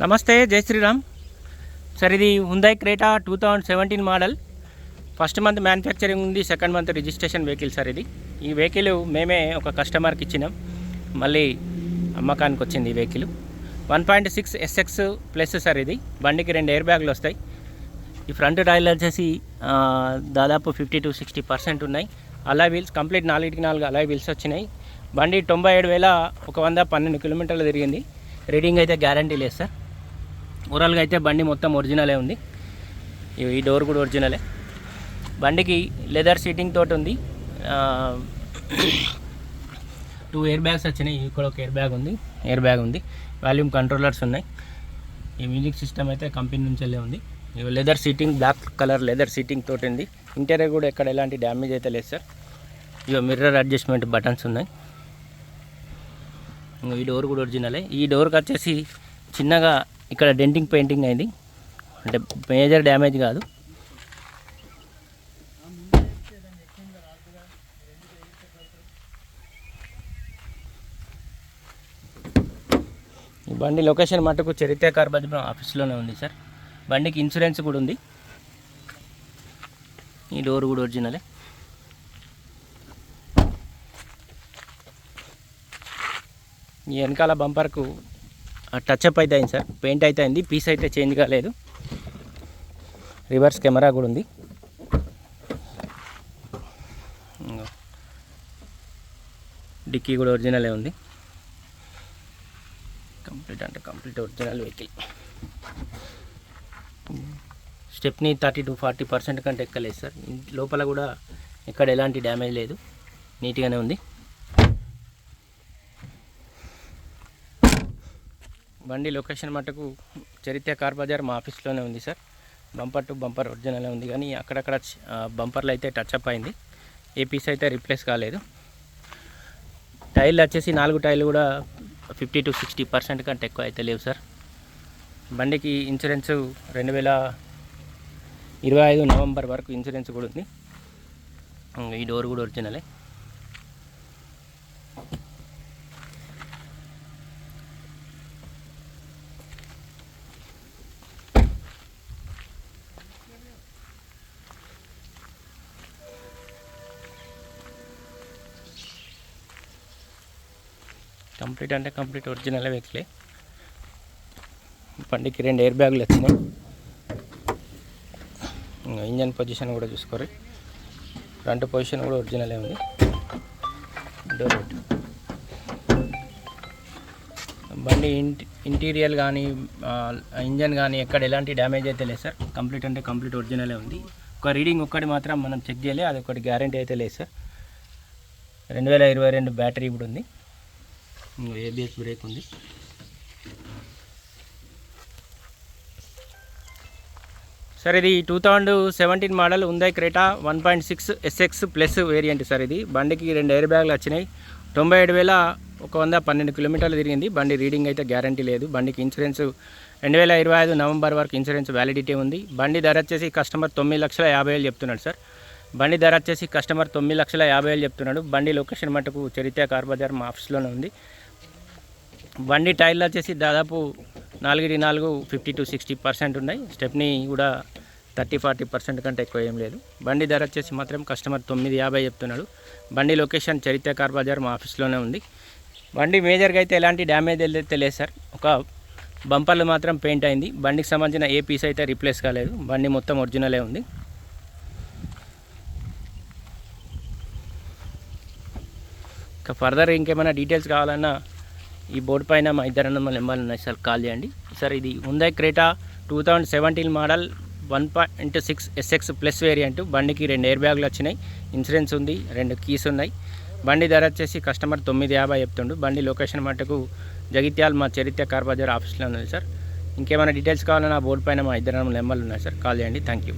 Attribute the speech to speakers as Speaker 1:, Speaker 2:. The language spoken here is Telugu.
Speaker 1: నమస్తే జై శ్రీరామ్. సార్ ఇది Hyundai Creta two thousand seventeen model first month manufacturing ఉంది second month registration vehicle sir ఇది. ఈ వెహికల్ మేమే ఒక కస్టమర్కి ఇచ్చినాం. మళ్ళీ అమ్మకానికి వచ్చింది ఈ vehicle one point six SX plus sir ఇది. బండికి రెండు ఎయిర్ బ్యాగులు వస్తాయి. ఈ ఫ్రంట్ టైర్లు వచ్చేసి దాదాపు ఫిఫ్టీ టు సిక్స్టీ పర్సెంట్ ఉన్నాయి. అలా వీల్స్ కంప్లీట్ నాలుగిటికి నాలుగు అలా వీల్స్ వచ్చినాయి. బండి తొంభై ఏడు వేల ఒక వంద పన్నెండు కిలోమీటర్లు తిరిగింది. రీడింగ్ అయితే గ్యారంటీ లేదు సార్. ఓవరాల్గా అయితే బండి మొత్తం ఒరిజినలే ఉంది. ఈ- ఈ డోర్ కూడా ఒరిజినలే. బండికి లెదర్ సీటింగ్ తోటి ఉంది. టూ ఎయిర్ బ్యాగ్స్ వచ్చినాయి. ఇక్కడ ఒక ఎయిర్ బ్యాగ్ ఉంది. ఎయిర్ బ్యాగ్ ఉంది. వాల్యూమ్ కంట్రోలర్స్ ఉన్నాయి. ఈ మ్యూజిక్ సిస్టమ్ అయితే కంపెనీ నుంచి వెళ్ళే ఉంది. ఇవి leather seating black colour leather seating తోటి ఉంది. ఇంటీరియర్ కూడా ఎక్కడ ఎలాంటి డ్యామేజ్ అయితే లేదు సార్. ఇవి మిర్రర్ అడ్జస్ట్మెంట్ బటన్స్ ఉన్నాయి. ఈ డోర్ కూడా ఒరిజినలే. ఈ డోర్కి వచ్చేసి చిన్నగా ఇక్కడ డెంటింగ్ పెయింటింగ్ అయింది. అంటే మేజర్ డ్యామేజ్ కాదు. ఈ బండి లొకేషన్ మటుకు చరిత్ర కార్బజ్రం ఆఫీస్లోనే ఉంది సార్. బండికి ఇన్సూరెన్స్ కూడా ఉంది. ఈ డోర్ కూడా ఒరిజినలే. ఈ వెనకాల బంపర్కు టచ్ అప్ అయితే అయింది సార్. పెయింట్ అయితే అయింది. పీస్ అయితే చేంజ్ కాలేదు. రివర్స్ కెమెరా కూడా ఉంది. డిక్కీ కూడా ఒరిజినలే ఉంది. కంప్లీట్ అంటే complete original vehicle stepney thirty to forty percent కంటే ఎక్కలేదు సార్. లోపల కూడా ఎక్కడ ఎలాంటి డ్యామేజ్ లేదు. నీట్గానే ఉంది. బండి లొకేషన్ మటుకు చరిత్ర కార్ బజార్ మా ఆఫీస్లోనే ఉంది sir. Bumper to bumper original ఉంది కానీ అక్కడక్కడ బంపర్లు అయితే టచ్ అప్ అయింది. ఏ పీస్ అయితే రిప్లేస్ కాలేదు. టైర్లు వచ్చేసి నాలుగు టైర్లు కూడా ఫిఫ్టీ టు సిక్స్టీ పర్సెంట్ కంటే ఎక్కువ అయితే లేవు సార్. బండికి ఇన్సూరెన్స్ రెండు వేల ఇరవై ఐదు నవంబర్ వరకు ఇన్సూరెన్స్ కూడా ఉంది. ఈ డోర్ కూడా ఒరిజినలే. కంప్లీట్ అంటే కంప్లీట్ ఒరిజినల్ వెహికలే. బండికి రెండు ఎయిర్ బ్యాగులు వచ్చినాయి. ఇంజన్ పొజిషన్ కూడా చూసుకోరు ఫ్రంట్ పొజిషన్ కూడా ఒరిజినలే ఉంది. డోర్ బండి ఇంటి ఇంటీరియర్ కానీ ఇంజన్ కానీ ఎక్కడ ఎలాంటి డ్యామేజ్ అయితే లేదు సార్. కంప్లీట్ అంటే కంప్లీట్ ఒరిజినలే ఉంది. ఒక రీడింగ్ ఒక్కటి మాత్రం మనం చెక్ చేయలే అది ఒకటి గ్యారంటీ అయితే లేదు సార్. రెండు వేల ఇరవై రెండు బ్యాటరీ ఇప్పుడు ఉంది. ఏబిఎస్ బ్రేక్ ఉంది. సార్ ఇది two thousand seventeen model Hyundai Creta one point six SX plus variant sir ఇది. బండికి రెండు ఎయిర్ బ్యాగులు వచ్చినాయి. తొంభై ఏడు వేల ఒక వంద పన్నెండు కిలోమీటర్లు తిరిగింది. బండి రీడింగ్ అయితే గ్యారంటీ లేదు. బండికి ఇన్సూరెన్స్ రెండు వేల ఇరవై ఐదు నవంబర్ వరకు ఇన్సూరెన్స్ వ్యాలిడిటీ ఉంది. బండి ధర వచ్చేసి కస్టమర్ తొమ్మిది లక్షల యాభై వేలు చెప్తున్నాడు సార్. బండి ధర వచ్చేసి కస్టమర్ తొమ్మిది లక్షల యాభై వేలు చెప్తున్నాడు. బండి లొకేషన్ మటుకు చరిత్ర కార్ బజార్ మా ఆఫీస్లోనే ఉంది. బండి టైర్లు వచ్చేసి దాదాపు నాలుగుటి నాలుగు ఫిఫ్టీ టు సిక్స్టీ పర్సెంట్ ఉన్నాయి. స్టెప్ని కూడా థర్టీ ఫార్టీ పర్సెంట్ కంటే ఎక్కువ ఏం లేదు. బండి ధర వచ్చేసి మాత్రం కస్టమర్ తొమ్మిది యాభై చెప్తున్నాడు. బండి లొకేషన్ చరిత్ర కార్ బజార్ మా ఆఫీస్లోనే ఉంది. బండి మేజర్గా అయితే ఎలాంటి డ్యామేజ్ అయితే లేదు సార్. ఒక బంపర్లు మాత్రం పెయింట్ అయింది. బండికి సంబంధించిన ఏ పీస్ అయితే రీప్లేస్ కాలేదు. బండి మొత్తం ఒరిజినలే ఉంది. ఇంకా ఫర్దర్ ఇంకేమైనా డీటెయిల్స్ కావాలన్నా ఈ బోర్డు పైన మా ఇద్దరు అన్న నెంబర్లు ఉన్నాయి సార్ కాల్ చేయండి. సార్ ఇది Hyundai Creta two thousand seventeen model one point six SX plus variant బండికి రెండు ఎయిర్ బ్యాగులు వచ్చినాయి ఇన్సూరెన్స్ ఉంది రెండు కీస్ ఉన్నాయి. బండి ధర వచ్చేసి కస్టమర్ తొమ్మిది యాభై చెప్తుండు. బండి లొకేషన్ మటుకు జగిత్యాల మా చరిత్ర కార్ బజార్ ఆఫీస్లో ఉంది సార్. ఇంకేమైనా డీటెయిల్స్ కావాలన్నా బోర్డు పైన మా ఇద్దరు నెంబర్లు ఉన్నాయి సార్ కాల్ చేయండి. Thank you